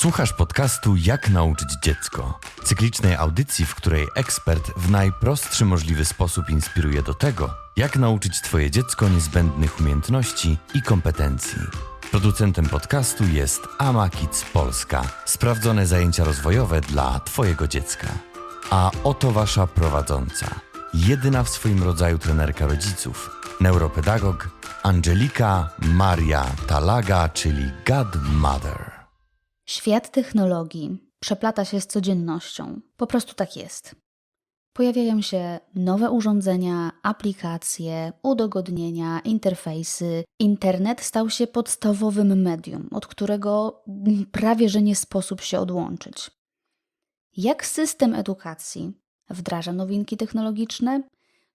Słuchasz podcastu Jak nauczyć dziecko, cyklicznej audycji, w której ekspert w najprostszy możliwy sposób inspiruje do tego, jak nauczyć Twoje dziecko niezbędnych umiejętności i kompetencji. Producentem podcastu jest Ama Kids Polska. Sprawdzone zajęcia rozwojowe dla Twojego dziecka. A oto Wasza prowadząca, jedyna w swoim rodzaju trenerka rodziców, neuropedagog Angelika Maria Talaga, czyli Godmother. Świat technologii przeplata się z codziennością. Po prostu tak jest. Pojawiają się nowe urządzenia, aplikacje, udogodnienia, interfejsy. Internet stał się podstawowym medium, od którego prawie że nie sposób się odłączyć. Jak system edukacji wdraża nowinki technologiczne?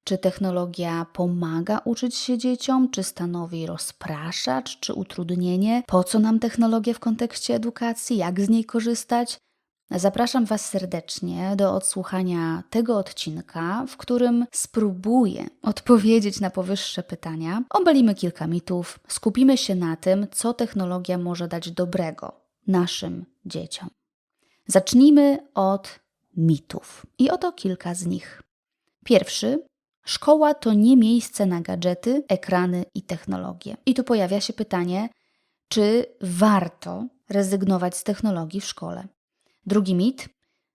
Czy technologia pomaga uczyć się dzieciom, czy stanowi rozpraszacz, czy utrudnienie? Po co nam technologia w kontekście edukacji? Jak z niej korzystać? Zapraszam Was serdecznie do odsłuchania tego odcinka, w którym spróbuję odpowiedzieć na powyższe pytania. Obalimy kilka mitów, skupimy się na tym, co technologia może dać dobrego naszym dzieciom. Zacznijmy od mitów. I oto kilka z nich. Pierwszy Szkoła to nie miejsce na gadżety, ekrany i technologie. I tu pojawia się pytanie, czy warto rezygnować z technologii w szkole? Drugi mit.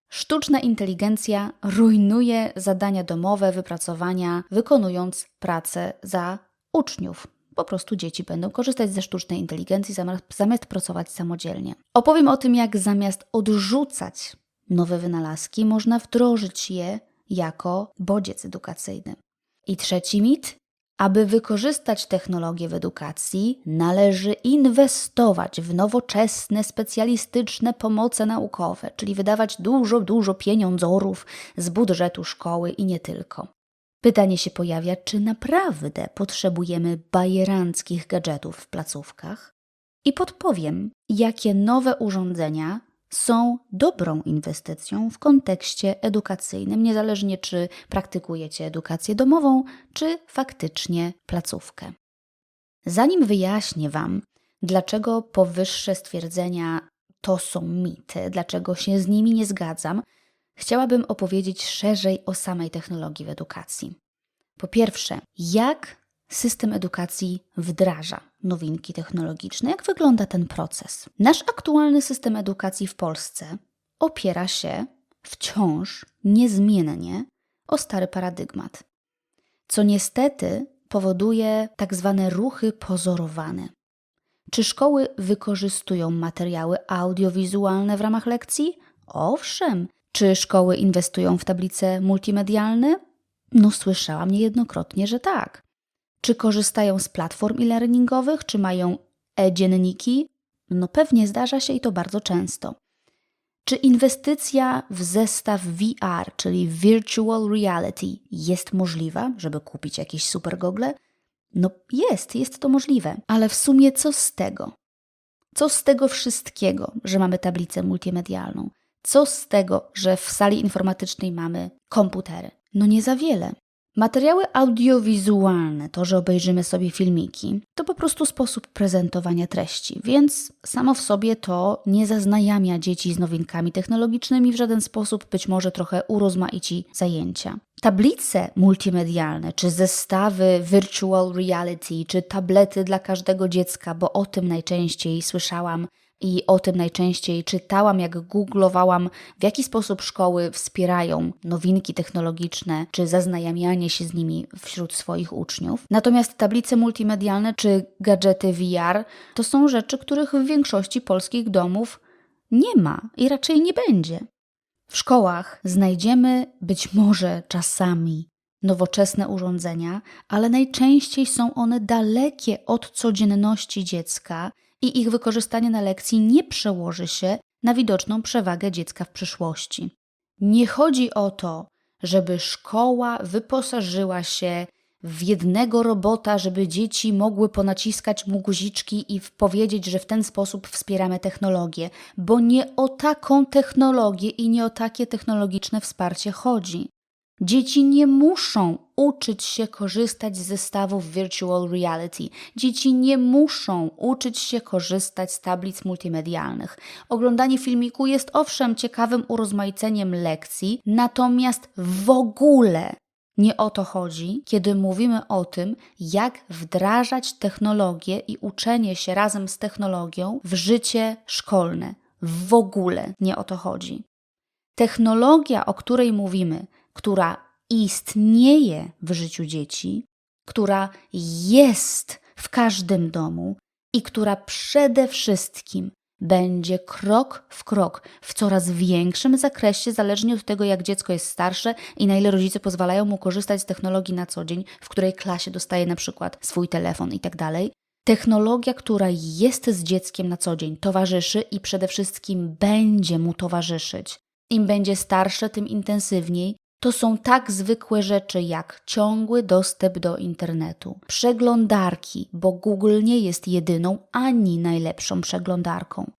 Sztuczna inteligencja rujnuje zadania domowe, wypracowania, wykonując pracę za uczniów. Po prostu dzieci będą korzystać ze sztucznej inteligencji zamiast, pracować samodzielnie. Opowiem o tym, jak zamiast odrzucać nowe wynalazki, można wdrożyć je jako bodziec edukacyjny. I trzeci mit. Aby wykorzystać technologię w edukacji, należy inwestować w nowoczesne, specjalistyczne pomoce naukowe, czyli wydawać dużo, dużo pieniądzorów z budżetu szkoły i nie tylko. Pytanie się pojawia, czy naprawdę potrzebujemy bajeranckich gadżetów w placówkach? I podpowiem, jakie nowe urządzenia są dobrą inwestycją w kontekście edukacyjnym, niezależnie czy praktykujecie edukację domową, czy faktycznie placówkę. Zanim wyjaśnię Wam, dlaczego powyższe stwierdzenia to są mity, dlaczego się z nimi nie zgadzam, chciałabym opowiedzieć szerzej o samej technologii w edukacji. Po pierwsze, jak system edukacji wdraża nowinki technologiczne. Jak wygląda ten proces? Nasz aktualny system edukacji w Polsce opiera się wciąż niezmiennie o stary paradygmat, co niestety powoduje tak zwane ruchy pozorowane. Czy szkoły wykorzystują materiały audiowizualne w ramach lekcji? Owszem. Czy szkoły inwestują w tablice multimedialne? No, słyszałam niejednokrotnie, że tak. Czy korzystają z platform e-learningowych, czy mają e-dzienniki? No pewnie zdarza się i to bardzo często. Czy inwestycja w zestaw VR, czyli Virtual Reality, jest możliwa, żeby kupić jakieś super gogle? No jest, jest to możliwe, ale w sumie co z tego? Co z tego wszystkiego, że mamy tablicę multimedialną? Co z tego, że w sali informatycznej mamy komputery? No nie za wiele. Materiały audiowizualne, to, że obejrzymy sobie filmiki, to po prostu sposób prezentowania treści, więc samo w sobie to nie zaznajamia dzieci z nowinkami technologicznymi w żaden sposób, być może trochę urozmaici zajęcia. Tablice multimedialne, czy zestawy virtual reality, czy tablety dla każdego dziecka, bo o tym najczęściej słyszałam i o tym najczęściej czytałam, jak googlowałam, w jaki sposób szkoły wspierają nowinki technologiczne, czy zaznajamianie się z nimi wśród swoich uczniów. Natomiast tablice multimedialne czy gadżety VR to są rzeczy, których w większości polskich domów nie ma i raczej nie będzie. W szkołach znajdziemy być może czasami nowoczesne urządzenia, ale najczęściej są one dalekie od codzienności dziecka i ich wykorzystanie na lekcji nie przełoży się na widoczną przewagę dziecka w przyszłości. Nie chodzi o to, żeby szkoła wyposażyła się w jednego robota, żeby dzieci mogły ponaciskać mu guziczki i powiedzieć, że w ten sposób wspieramy technologię, bo nie o taką technologię i nie o takie technologiczne wsparcie chodzi. Dzieci nie muszą uczyć się korzystać z zestawów virtual reality. Dzieci nie muszą uczyć się korzystać z tablic multimedialnych. Oglądanie filmiku jest owszem ciekawym urozmaiceniem lekcji, natomiast w ogóle nie o to chodzi, kiedy mówimy o tym, jak wdrażać technologię i uczenie się razem z technologią w życie szkolne. W ogóle nie o to chodzi. Technologia, o której mówimy, która istnieje w życiu dzieci, która jest w każdym domu i która przede wszystkim będzie krok w krok, w coraz większym zakresie, zależnie od tego, jak dziecko jest starsze i na ile rodzice pozwalają mu korzystać z technologii na co dzień, w której klasie dostaje na przykład swój telefon i tak. Technologia, która jest z dzieckiem na co dzień, towarzyszy i przede wszystkim będzie mu towarzyszyć. Im będzie starsze, tym intensywniej. To są tak zwykłe rzeczy jak ciągły dostęp do internetu, przeglądarki, bo Google nie jest jedyną ani najlepszą przeglądarką.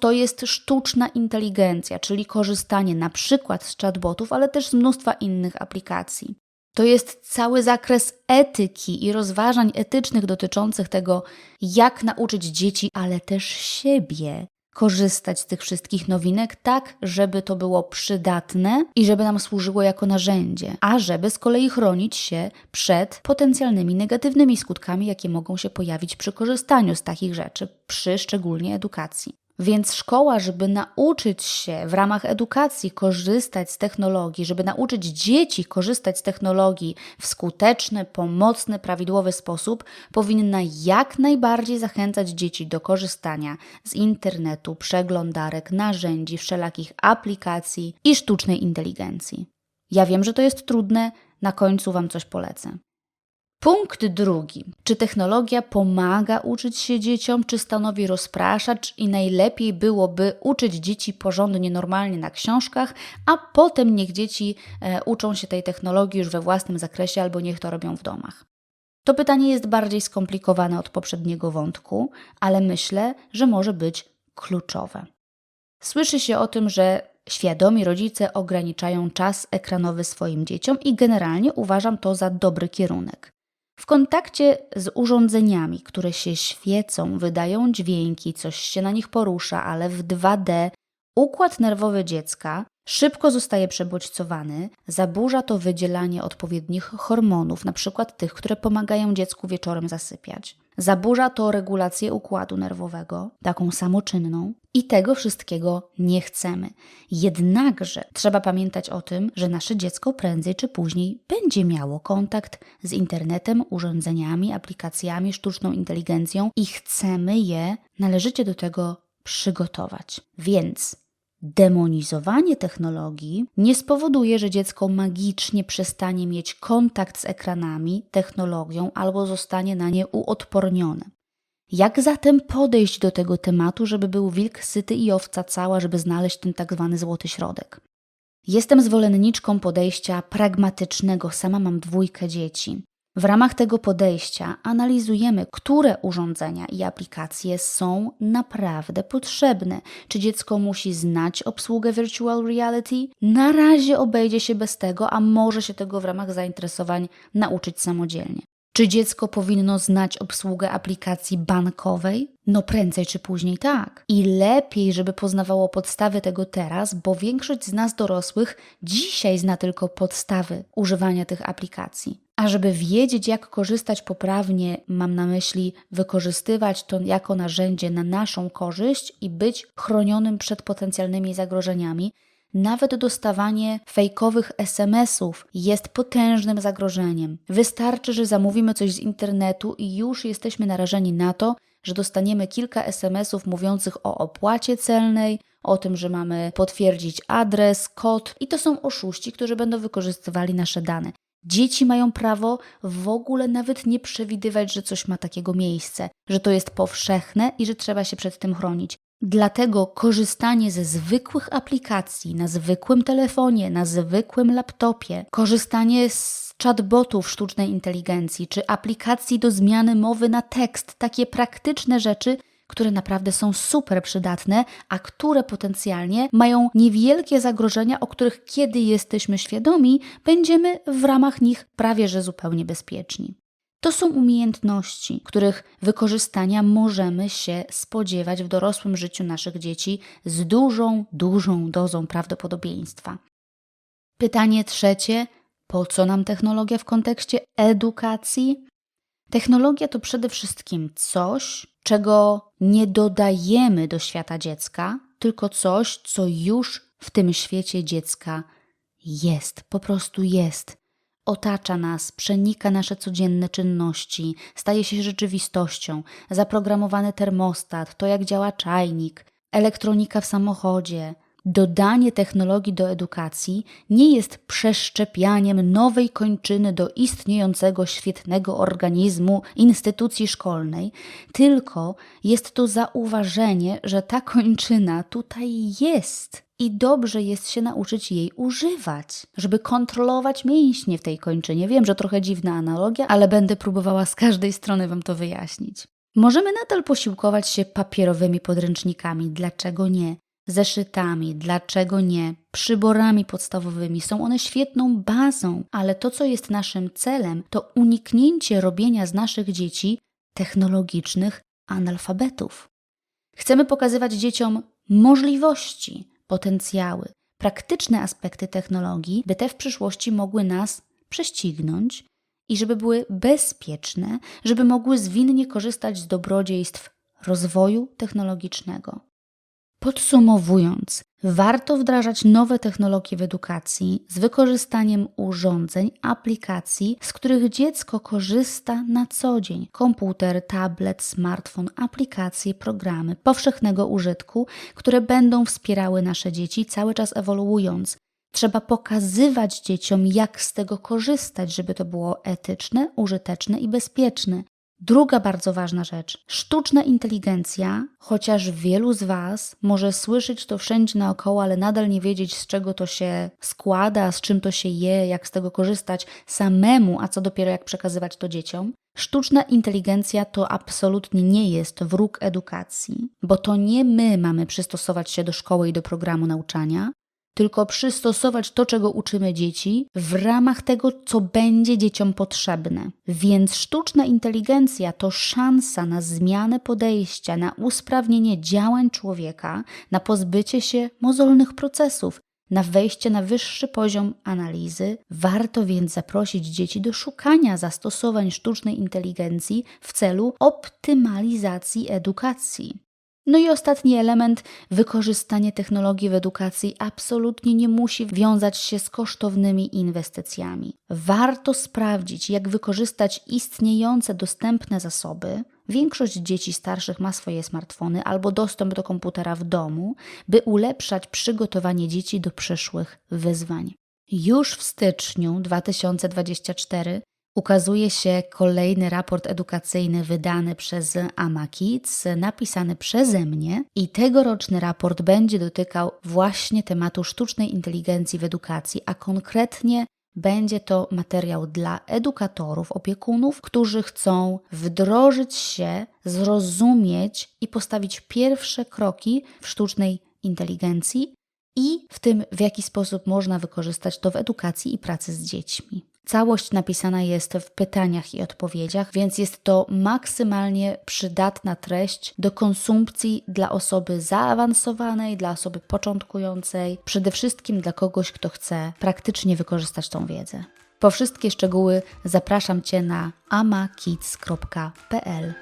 To jest sztuczna inteligencja, czyli korzystanie na przykład z chatbotów, ale też z mnóstwa innych aplikacji. To jest cały zakres etyki i rozważań etycznych dotyczących tego, jak nauczyć dzieci, ale też siebie korzystać z tych wszystkich nowinek tak, żeby to było przydatne i żeby nam służyło jako narzędzie, a żeby z kolei chronić się przed potencjalnymi negatywnymi skutkami, jakie mogą się pojawić przy korzystaniu z takich rzeczy, przy szczególnie edukacji. Więc szkoła, żeby nauczyć się w ramach edukacji korzystać z technologii, żeby nauczyć dzieci korzystać z technologii w skuteczny, pomocny, prawidłowy sposób, powinna jak najbardziej zachęcać dzieci do korzystania z internetu, przeglądarek, narzędzi, wszelakich aplikacji i sztucznej inteligencji. Ja wiem, że to jest trudne, na końcu Wam coś polecę. Punkt drugi. Czy technologia pomaga uczyć się dzieciom, czy stanowi rozpraszacz i najlepiej byłoby uczyć dzieci porządnie, normalnie na książkach, a potem niech dzieci e, uczą się tej technologii już we własnym zakresie albo niech to robią w domach? To pytanie jest bardziej skomplikowane od poprzedniego wątku, ale myślę, że może być kluczowe. Słyszy się o tym, że świadomi rodzice ograniczają czas ekranowy swoim dzieciom i generalnie uważam to za dobry kierunek. W kontakcie z urządzeniami, które się świecą, wydają dźwięki, coś się na nich porusza, ale w 2D, układ nerwowy dziecka szybko zostaje przebodźcowany, zaburza to wydzielanie odpowiednich hormonów, np. tych, które pomagają dziecku wieczorem zasypiać. Zaburza to regulację układu nerwowego, taką samoczynną, i tego wszystkiego nie chcemy. Jednakże trzeba pamiętać o tym, że nasze dziecko prędzej czy później będzie miało kontakt z internetem, urządzeniami, aplikacjami, sztuczną inteligencją i chcemy je należycie do tego przygotować. Więc demonizowanie technologii nie spowoduje, że dziecko magicznie przestanie mieć kontakt z ekranami, technologią albo zostanie na nie uodpornione. Jak zatem podejść do tego tematu, żeby był wilk syty i owca cała, żeby znaleźć ten tak zwany złoty środek? Jestem zwolenniczką podejścia pragmatycznego, sama mam dwójkę dzieci. W ramach tego podejścia analizujemy, które urządzenia i aplikacje są naprawdę potrzebne. Czy dziecko musi znać obsługę virtual reality? Na razie obejdzie się bez tego, a może się tego w ramach zainteresowań nauczyć samodzielnie. Czy dziecko powinno znać obsługę aplikacji bankowej? No prędzej czy później tak. I lepiej, żeby poznawało podstawy tego teraz, bo większość z nas dorosłych dzisiaj zna tylko podstawy używania tych aplikacji. A żeby wiedzieć, jak korzystać poprawnie, mam na myśli wykorzystywać to jako narzędzie na naszą korzyść i być chronionym przed potencjalnymi zagrożeniami, nawet dostawanie fejkowych SMS-ów jest potężnym zagrożeniem. Wystarczy, że zamówimy coś z internetu i już jesteśmy narażeni na to, że dostaniemy kilka SMS-ów mówiących o opłacie celnej, o tym, że mamy potwierdzić adres, kod i to są oszuści, którzy będą wykorzystywali nasze dane. Dzieci mają prawo w ogóle nawet nie przewidywać, że coś ma takiego miejsce, że to jest powszechne i że trzeba się przed tym chronić. Dlatego korzystanie ze zwykłych aplikacji na zwykłym telefonie, na zwykłym laptopie, korzystanie z chatbotów sztucznej inteligencji czy aplikacji do zmiany mowy na tekst, takie praktyczne rzeczy które naprawdę są super przydatne, a które potencjalnie mają niewielkie zagrożenia, o których kiedy jesteśmy świadomi, będziemy w ramach nich prawie że zupełnie bezpieczni. To są umiejętności, których wykorzystania możemy się spodziewać w dorosłym życiu naszych dzieci z dużą, dużą dozą prawdopodobieństwa. Pytanie trzecie: po co nam technologia w kontekście edukacji? Technologia to przede wszystkim coś, czego nie dodajemy do świata dziecka, tylko coś, co już w tym świecie dziecka jest, po prostu jest. Otacza nas, przenika nasze codzienne czynności, staje się rzeczywistością. Zaprogramowany termostat, to jak działa czajnik, elektronika w samochodzie. Dodanie technologii do edukacji nie jest przeszczepianiem nowej kończyny do istniejącego świetnego organizmu instytucji szkolnej, tylko jest to zauważenie, że ta kończyna tutaj jest i dobrze jest się nauczyć jej używać, żeby kontrolować mięśnie w tej kończynie. Wiem, że trochę dziwna analogia, ale będę próbowała z każdej strony Wam to wyjaśnić. Możemy nadal posiłkować się papierowymi podręcznikami, dlaczego nie? Zeszytami, dlaczego nie? Przyborami podstawowymi są one świetną bazą, ale to, co jest naszym celem, to uniknięcie robienia z naszych dzieci technologicznych analfabetów. Chcemy pokazywać dzieciom możliwości, potencjały, praktyczne aspekty technologii, by te w przyszłości mogły nas prześcignąć i żeby były bezpieczne, żeby mogły zwinnie korzystać z dobrodziejstw rozwoju technologicznego. Podsumowując, warto wdrażać nowe technologie w edukacji z wykorzystaniem urządzeń, aplikacji, z których dziecko korzysta na co dzień: komputer, tablet, smartfon, aplikacje, programy powszechnego użytku, które będą wspierały nasze dzieci, cały czas ewoluując. Trzeba pokazywać dzieciom, jak z tego korzystać, żeby to było etyczne, użyteczne i bezpieczne. Druga bardzo ważna rzecz. Sztuczna inteligencja, chociaż wielu z Was może słyszeć to wszędzie naokoło, ale nadal nie wiedzieć, z czego to się składa, z czym to się je, jak z tego korzystać samemu, a co dopiero jak przekazywać to dzieciom. Sztuczna inteligencja to absolutnie nie jest wróg edukacji, bo to nie my mamy przystosować się do szkoły i do programu nauczania, tylko przystosować to, czego uczymy dzieci, w ramach tego, co będzie dzieciom potrzebne. Więc sztuczna inteligencja to szansa na zmianę podejścia, na usprawnienie działań człowieka, na pozbycie się mozolnych procesów, na wejście na wyższy poziom analizy. Warto więc zaprosić dzieci do szukania zastosowań sztucznej inteligencji w celu optymalizacji edukacji. No i ostatni element, wykorzystanie technologii w edukacji absolutnie nie musi wiązać się z kosztownymi inwestycjami. Warto sprawdzić, jak wykorzystać istniejące dostępne zasoby. Większość dzieci starszych ma swoje smartfony albo dostęp do komputera w domu, by ulepszać przygotowanie dzieci do przyszłych wyzwań. Już w styczniu 2024 ukazuje się kolejny raport edukacyjny wydany przez Amakids, napisany przeze mnie i tegoroczny raport będzie dotykał właśnie tematu sztucznej inteligencji w edukacji, a konkretnie będzie to materiał dla edukatorów, opiekunów, którzy chcą wdrożyć się, zrozumieć i postawić pierwsze kroki w sztucznej inteligencji i w tym, w jaki sposób można wykorzystać to w edukacji i pracy z dziećmi. Całość napisana jest w pytaniach i odpowiedziach, więc jest to maksymalnie przydatna treść do konsumpcji dla osoby zaawansowanej, dla osoby początkującej, przede wszystkim dla kogoś, kto chce praktycznie wykorzystać tą wiedzę. Po wszystkie szczegóły zapraszam Cię na amakids.pl.